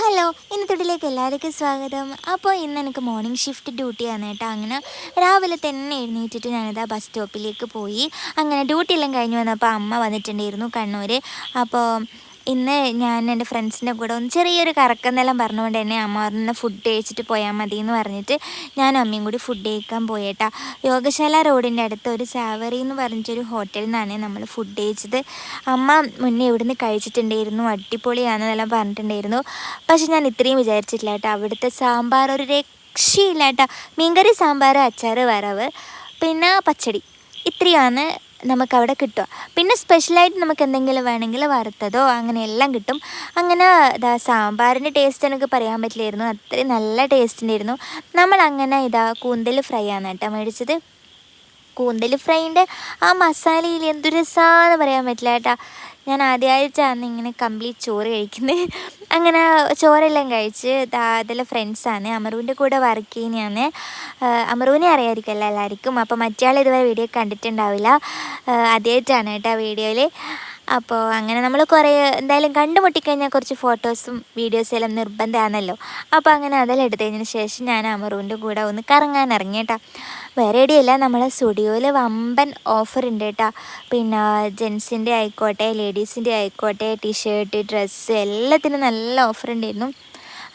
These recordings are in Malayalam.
ഹലോ ഇന്ന് തൊട്ടിലേക്ക് എല്ലാവർക്കും സ്വാഗതം. അപ്പോൾ ഇന്ന് എനിക്ക് മോർണിംഗ് ഷിഫ്റ്റ് ഡ്യൂട്ടിയാണ് കേട്ടോ. അങ്ങനെ രാവിലെ തന്നെ എഴുന്നേറ്റിട്ട് ഞാനിതാ ബസ് സ്റ്റോപ്പിലേക്ക് പോയി. അങ്ങനെ ഡ്യൂട്ടി എല്ലാം കഴിഞ്ഞ് വന്നപ്പോൾ അമ്മ വന്നിട്ടുണ്ടായിരുന്നു കണ്ണൂർ അപ്പോൾ ഇന്ന് ഞാൻ എന്റെ ഫ്രണ്ട്സിന്റെ കൂടെ ഒന്ന് ചെറിയൊരു കറക്കെന്നെല്ലാം പറഞ്ഞുകൊണ്ട് തന്നെ അമ്മ പറഞ്ഞ ഫുഡ് കഴിച്ചിട്ട് പോയാൽ മതി എന്ന് പറഞ്ഞിട്ട് ഞാൻ അമ്മയും കൂടി ഫുഡ് കഴിക്കാൻ പോയേട്ടാ. യോഗശാല റോഡിന്റെ അടുത്ത് ഒരു സാവറി എന്ന് പറഞ്ഞിട്ടൊരു ഹോട്ടലിൽ നിന്നാണ് നമ്മൾ ഫുഡ് കഴിച്ചത്. അമ്മ മുന്നേ ഇവിടുന്ന് കഴിച്ചിട്ടുണ്ടായിരുന്നു അടിപൊളിയാണെന്നെല്ലാം പറഞ്ഞിട്ടുണ്ടായിരുന്നു. പക്ഷെ ഞാൻ ഇത്രയും വിചാരിച്ചിട്ടില്ല കേട്ടോ. അവിടുത്തെ സാമ്പാർ ഒരു രക്ഷയില്ല കേട്ടോ. മീൻകറി സാമ്പാർ അച്ചാർ വറവ് പിന്നെ പച്ചടി. ഇത്രയാണ് നമുക്കവിടെ കിട്ടുക. പിന്നെ സ്പെഷ്യലായിട്ട് നമുക്ക് എന്തെങ്കിലും വേണമെങ്കിൽ വറുത്തതോ അങ്ങനെ എല്ലാം കിട്ടും. അങ്ങനെ ഇതാ സാമ്പാറിന്റെ ടേസ്റ്റ് എനിക്ക് പറയാൻ പറ്റില്ലായിരുന്നു. അത്രയും നല്ല ടേസ്റ്റ് ഉണ്ടായിരുന്നു. നമ്മൾ അങ്ങനെ ഇതാ കൂന്തൽ ഫ്രൈ ആണ് കേട്ടോ മേടിച്ചത്. കൂന്തൽ ഫ്രൈന്റെ ആ മസാലയിൽ എന്തു രസമാണെന്ന് പറയാൻ പറ്റില്ല കേട്ടോ. ഞാൻ ആദ്യമായിട്ടാണ് ഇങ്ങനെ കംപ്ലീറ്റ് ചോറ് കഴിക്കുന്നത് അങ്ങനെ ചോറെല്ലാം കഴിച്ച് അതിലെ ഫ്രണ്ട്സാണ് അമറുവിന്റെ കൂടെ വർക്ക് ചെയ്യുന്നതാണ് അമറുവിനെ അറിയാമായിരിക്കുമല്ലോ എല്ലാവർക്കും. അപ്പോൾ മറ്റേ ഇതുവരെ വീഡിയോ കണ്ടിട്ടുണ്ടാവില്ല. ആദ്യമായിട്ടാണ് കേട്ടോ വീഡിയോയിൽ അപ്പോൾ അങ്ങനെ നമ്മൾ കുറേ എന്തായാലും കണ്ടുമുട്ടിക്കഴിഞ്ഞാൽ കുറച്ച് ഫോട്ടോസും വീഡിയോസും എല്ലാം നിർബന്ധമാണല്ലോ അപ്പോൾ അങ്ങനെ അതെല്ലാം എടുത്തതിന് ശേഷം ഞാൻ അമറുവിന്റെ കൂടെ ഒന്ന് കറങ്ങാൻ ഇറങ്ങി കേട്ടോ വേറെ എവിടെയല്ല നമ്മളെ സ്റ്റുഡിയോയിൽ വമ്പൻ ഓഫർ ഉണ്ട് കേട്ടോ. പിന്നെ ജെൻസിന്റെ ആയിക്കോട്ടെ ലേഡീസിന്റെ ആയിക്കോട്ടെ ടീഷർട്ട് ഡ്രസ്സ് എല്ലാത്തിനും നല്ല ഓഫർ ഉണ്ടായിരുന്നു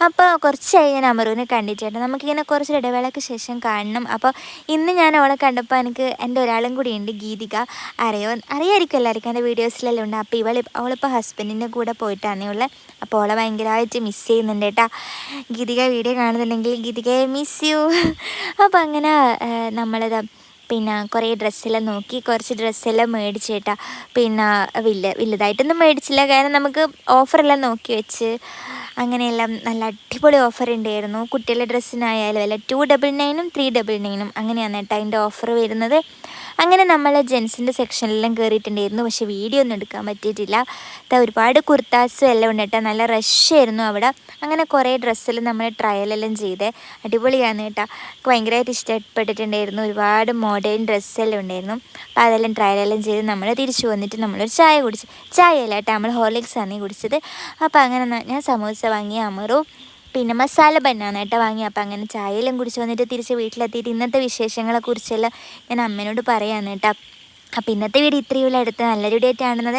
അപ്പോൾ കുറച്ചായി ഞാൻ അമറുവിനെ കണ്ടിട്ടുണ്ട്. നമുക്കിങ്ങനെ കുറച്ച് ഇടവേളയ്ക്ക് ശേഷം കാണണം. അപ്പോൾ ഇന്ന് ഞാൻ അവളെ കണ്ടപ്പോൾ എനിക്ക് എന്റെ ഒരാളും കൂടി ഉണ്ട് ഗീതിക. അറിയോ? അറിയായിരിക്കും എല്ലാവർക്കും. എന്റെ വീഡിയോസിലെല്ലാം ഉണ്ട്. അപ്പോൾ ഇവൾ അവളിപ്പോൾ ഹസ്ബൻഡിന്റെ കൂടെ പോയിട്ടാണേ ഉള്ളത് അപ്പോൾ അവളെ ഭയങ്കരമായിട്ട് മിസ് ചെയ്യുന്നുണ്ട് കേട്ടോ. ഗീതിക വീഡിയോ കാണുന്നുണ്ടെങ്കിൽ ഗീതികയെ മിസ് യു അപ്പോൾ അങ്ങനെ നമ്മളത് പിന്നെ കുറേ ഡ്രസ്സെല്ലാം നോക്കി കുറച്ച് ഡ്രസ്സെല്ലാം മേടിച്ചേട്ടാ പിന്നെ വലിയ വലുതായിട്ടൊന്നും മേടിച്ചില്ല. കാരണം നമുക്ക് ഓഫറെല്ലാം നോക്കി വെച്ച് അങ്ങനെയെല്ലാം നല്ല അടിപൊളി ഓഫർ ഉണ്ടായിരുന്നു. കുട്ടികളുടെ ഡ്രസ്സിനായാലും അല്ല ടു ഡബിൾ നയനും ത്രീ ഡബിൾ നയനും അങ്ങനെയാണ് കേട്ടോ അതിന്റെ ഓഫർ വരുന്നത്. അങ്ങനെ നമ്മൾ ജെൻസിന്റെ സെക്ഷനിലെല്ലാം കയറിയിട്ടുണ്ടായിരുന്നു പക്ഷേ വീഡിയോ ഒന്നും എടുക്കാൻ പറ്റിയിട്ടില്ല. ഒരുപാട് കുർത്താസും എല്ലാം ഉണ്ട് കേട്ടോ. നല്ല റഷായിരുന്നു അവിടെ. അങ്ങനെ കുറേ ഡ്രസ്സിൽ നമ്മൾ ട്രയലെല്ലാം ചെയ്തേ. അടിപൊളിയാണ് കേട്ടോ. ഭയങ്കരമായിട്ട് ഇഷ്ടപ്പെട്ടിട്ടുണ്ടായിരുന്നു. ഒരുപാട് മോഡേൺ ഡ്രസ്സെല്ലാം ഉണ്ടായിരുന്നു. അപ്പോൾ അതെല്ലാം ട്രയലെല്ലാം ചെയ്ത് നമ്മൾ തിരിച്ചു വന്നിട്ട് നമ്മളൊരു ചായ കുടിച്ചു ചായ അല്ല കേട്ടോ. നമ്മൾ ഹോർലിക്സ് ആണ് കുടിച്ചത്. അപ്പോൾ അങ്ങനെ ഞാൻ സമൂസ വാങ്ങി അമറു പിന്നെ മസാല കേട്ടോ വാങ്ങി. അപ്പോൾ അങ്ങനെ ചായയെല്ലാം കുടിച്ച് വന്നിട്ട് തിരിച്ച് വീട്ടിലെത്തിയിട്ട് ഇന്നത്തെ വിശേഷങ്ങളെക്കുറിച്ചെല്ലാം ഞാൻ അമ്മേനോട് പറയാമെന്ന് കേട്ടോ. അപ്പോൾ ഇന്നത്തെ വീഡിയോ ഇത്രയുള്ള അടുത്ത് നല്ലൊരു ഡേറ്റ് ആണെന്നത്